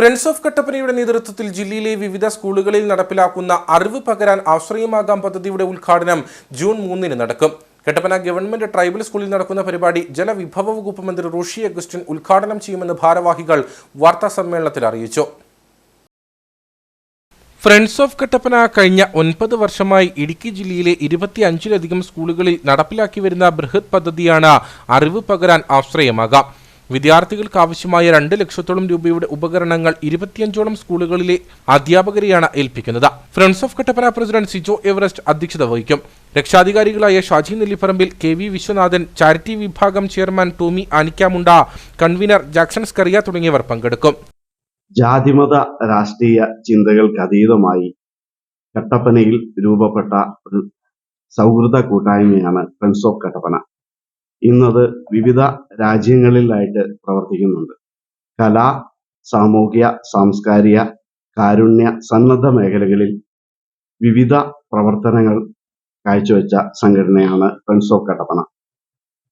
Friends of കട്ടപ്പനയുടെ നേതൃത്വത്തിൽ ജില്ലയിലെ വിവിധ സ്കൂളുകളിൽ നടപ്പിലാക്കുന്ന അറിവ് പകരാൻ ആശ്രയമാകാം പദ്ധതിയുടെ ഉദ്ഘാടനം ജൂൺ മൂന്നിന് നടക്കും. കട്ടപ്പന ഗവൺമെന്റ് ട്രൈബൽ സ്കൂളിൽ നടക്കുന്ന പരിപാടി ജലവിഭവ വകുപ്പ് മന്ത്രി റോഷി അഗസ്റ്റിൻ ഉദ്ഘാടനം ചെയ്യുമെന്ന് ഭാരവാഹികൾ വാർത്താ സമ്മേളനത്തിൽ അറിയിച്ചു. ഫ്രണ്ട്സ് ഓഫ് കട്ടപ്പന കഴിഞ്ഞ ഒൻപത് വർഷമായി ഇടുക്കി ജില്ലയിലെ ഇരുപത്തിയഞ്ചിലധികം സ്കൂളുകളിൽ നടപ്പിലാക്കി വരുന്ന ബൃഹത് പദ്ധതിയാണ് അറിവ് പകരാൻ ആശ്രയമാകാം. വിദ്യാർത്ഥികൾക്ക് ആവശ്യമായ രണ്ട് ലക്ഷത്തോളം രൂപയുടെ ഉപകരണങ്ങൾ ഇരുപത്തിയഞ്ചോളം സ്കൂളുകളിലെ അധ്യാപകരെയാണ് ഏൽപ്പിക്കുന്നത്. Friends of Kattappana president Sijo Everest അധ്യക്ഷത വഹിക്കും. രക്ഷാധികാരികളായ Shaji Nellipparambil K V Viswanathan charity വിഭാഗം chairman Tomy Anikkamunda convener Jackson Scaria തുടങ്ങിയവർ പങ്കെടുക്കും. ജാതിമത രാഷ്ട്രീയ ചിന്തകൾക്ക് അതീതമായി കട്ടപ്പനയിൽ രൂപപ്പെട്ട ഒരു സൗഹൃദ കൂട്ടായ്മയാണ് ഫ്രണ്ട്സ് ഓഫ് കട്ടപ്പന ഇന്നത് വിവിധ രാജ്യങ്ങളിലായിട്ട് പ്രവർത്തിക്കുന്നുണ്ട്. കല സാമൂഹ്യ സാംസ്കാരിക കാരുണ്യ സന്നദ്ധ മേഖലകളിൽ വിവിധ പ്രവർത്തനങ്ങൾ കാഴ്ചവെച്ച സംഘടനയാണ് friends of Kattappana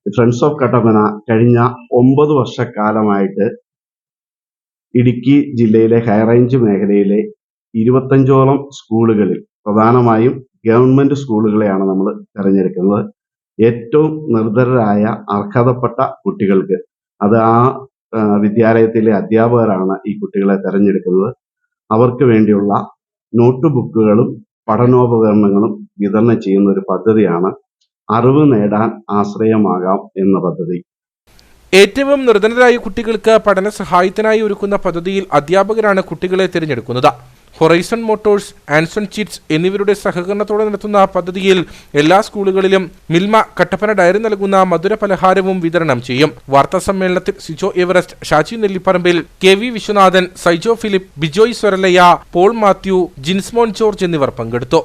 friends of Kattappana കഴിഞ്ഞ ഒമ്പത് വർഷക്കാലമായിട്ട് ഇടുക്കി ജില്ലയിലെ ഹൈറേഞ്ച് മേഖലയിലെ ഇരുപത്തഞ്ചോളം സ്കൂളുകളിൽ പ്രധാനമായും ഗവൺമെന്റ് സ്കൂളുകളെയാണ് നമ്മൾ തിരഞ്ഞെടുക്കുന്നത്. ഏറ്റവും നിർധരരായ അർഹതപ്പെട്ട കുട്ടികൾക്ക്. അത് ആ വിദ്യാലയത്തിലെ അധ്യാപകരാണ് ഈ കുട്ടികളെ തെരഞ്ഞെടുക്കുന്നത്. അവർക്ക് വേണ്ടിയുള്ള നോട്ട് ബുക്കുകളും പഠനോപകരണങ്ങളും വിതരണം ചെയ്യുന്ന ഒരു പദ്ധതിയാണ് അറിവ് നേടാൻ ആശ്രയമാകാം എന്ന പദ്ധതി. ഏറ്റവും നിർധനരായ കുട്ടികൾക്ക് പഠന സഹായത്തിനായി ഒരുക്കുന്ന പദ്ധതിയിൽ അധ്യാപകരാണ് കുട്ടികളെ തിരഞ്ഞെടുക്കുന്നത്. ഹൊറൈസൺ മോട്ടോഴ്സ് ആൻസൺ ചിറ്റ്സ് എന്നിവരുടെ സഹകരണത്തോടെ നടത്തുന്ന പദ്ധതിയിൽ എല്ലാ സ്കൂളുകളിലും മിൽമ കട്ടപ്പന ഡയറി നൽകുന്ന മധുര പലഹാരവും വിതരണം ചെയ്യും. വാർത്താ സമ്മേളനത്തിൽ Sijo Everest Shaji Nellipparambil K V Viswanathan Saijo Philip Bijoy Swaralaya Paul Mathew Jinsmon George എന്നിവർ പങ്കെടുത്തു.